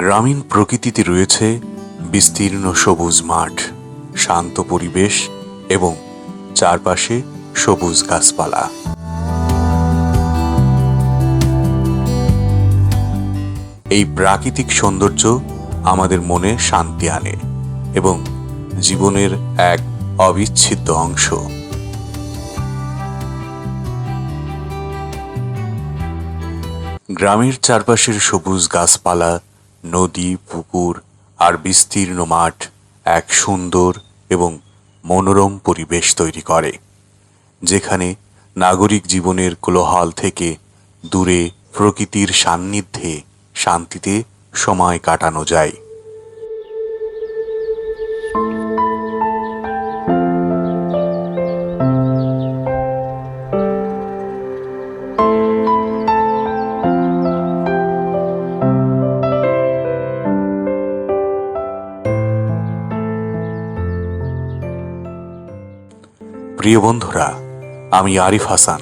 গ্রামীণ প্রকৃতিতে রয়েছে বিস্তীর্ণ সবুজ মাঠ, শান্ত পরিবেশ এবং চারপাশে সবুজ গাছপালা। এই প্রাকৃতিক সৌন্দর্য আমাদের মনে শান্তি আনে এবং জীবনের এক অবিচ্ছেদ্য অংশ। গ্রামের চারপাশের সবুজ গাছপালা নদী, পুকুর আর বিস্তীর্ণ মাঠ এক সুন্দর এবং মনোরম পরিবেশ তৈরি করে, যেখানে নাগরিক জীবনের কোলাহল থেকে দূরে প্রকৃতির সান্নিধ্যে শান্তিতে সময় কাটানো যায়। প্রিয় বন্ধুরা, আমি আরিফ হাসান।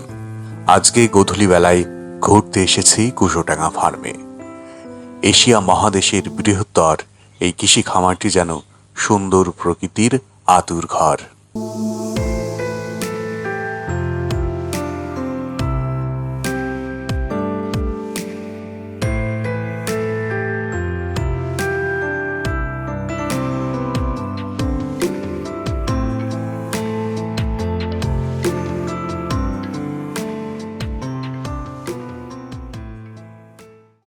আজকে গধূলি বেলায় ঘুরতে এসেছি কুশোটাঙ্গা ফার্মে। এশিয়া মহাদেশের বৃহত্তর এই কৃষি খামারটি যেন সুন্দর প্রকৃতির আতুর ঘর।